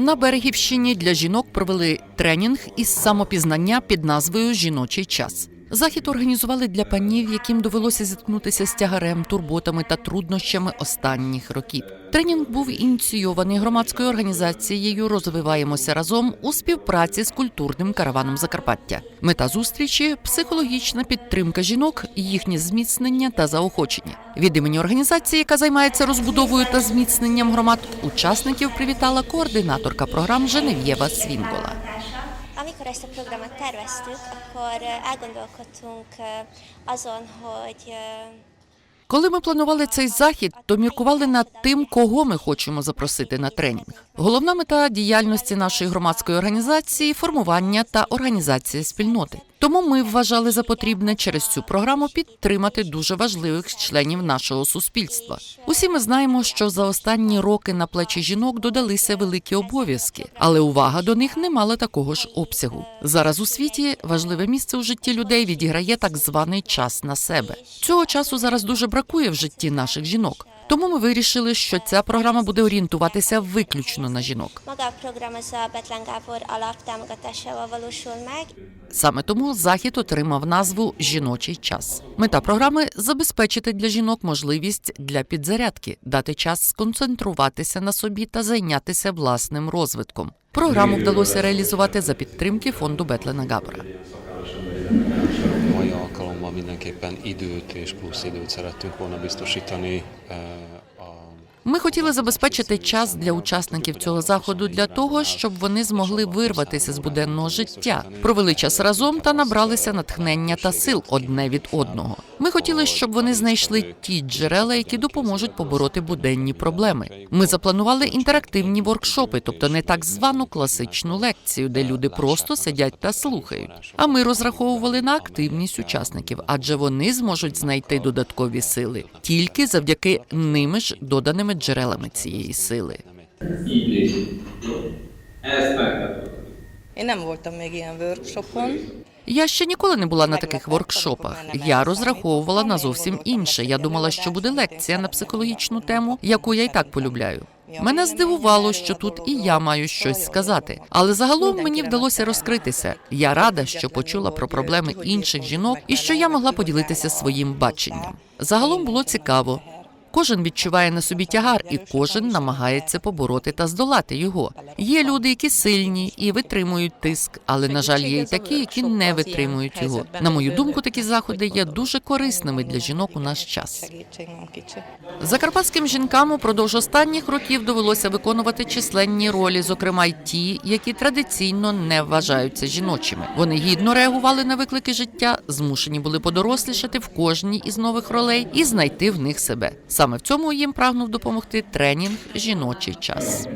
На Берегівщині для жінок провели тренінг із самопізнання під назвою Жіночий час. Захід організували для панів, яким довелося зіткнутися з тягарем, турботами та труднощами останніх років. Тренінг був ініційований громадською організацією Розвиваємося разом у співпраці з культурним караваном Закарпаття. Мета зустрічі психологічна підтримка жінок, їхнє зміцнення та заохочення. Від імені організації, яка займається розбудовою та зміцненням громад, учасників привітала координаторка програм Женев'єва Свінгола. Ezt a programot terveztük, akkor elgondolkodtunk azon, hogy Коли ми планували цей захід, то міркували над тим, кого ми хочемо запросити на тренінг. Головна мета діяльності нашої громадської організації формування та організація спільноти. Тому ми вважали за потрібне через цю програму підтримати дуже важливих членів нашого суспільства. Усі ми знаємо, що за останні роки на плечі жінок додалися великі обов'язки, але увага до них не мала такого ж обсягу. Зараз у світі важливе місце у житті людей відіграє так званий час на себе. Цього часу зараз дуже бракує в житті наших жінок. Тому ми вирішили, що ця програма буде орієнтуватися виключно на жінок. Саме тому захід отримав назву Жіночий час. Мета програми забезпечити для жінок можливість для підзарядки, дати час сконцентруватися на собі та зайнятися власним розвитком. Програму вдалося реалізувати за підтримки фонду Бетлена Габора. Alkalommal mindenképpen időt és plusz időt szerettünk volna biztosítani eh, Ми хотіли забезпечити час для учасників цього заходу для того, щоб вони змогли вирватися з буденного життя, провели час разом та набралися натхнення та сил одне від одного. Ми хотіли, щоб вони знайшли ті джерела, які допоможуть побороти буденні проблеми. Ми запланували інтерактивні воркшопи, тобто не так звану класичну лекцію, де люди просто сидять та слухають. А ми розраховували на активність учасників, адже вони зможуть знайти додаткові сили тільки завдяки ними ж доданими джерелами цієї сили. Én nem voltam még ilyen workshopon. Я ще ніколи не була на таких воркшопах. Я розраховувала на зовсім інше. Я думала, що буде лекція на психологічну тему, яку я й так полюбляю. Мене здивувало, що тут і я маю щось сказати. Але загалом мені вдалося розкритися. Я рада, що почула про проблеми інших жінок і що я могла поділитися своїм баченням. Загалом було цікаво. Кожен відчуває на собі тягар, і кожен намагається побороти та здолати його. Є люди, які сильні і витримують тиск, але на жаль, є й такі, які не витримують його. На мою думку, такі заходи є дуже корисними для жінок у наш час. Закарпатським жінкам упродовж останніх років довелося виконувати численні ролі, зокрема й ті, які традиційно не вважаються жіночими. Вони гідно реагували на виклики життя, змушені були подорослішати в кожній із нових ролей і знайти в них себе. Саме в цьому їм прагнув допомогти тренінг Жіночий час.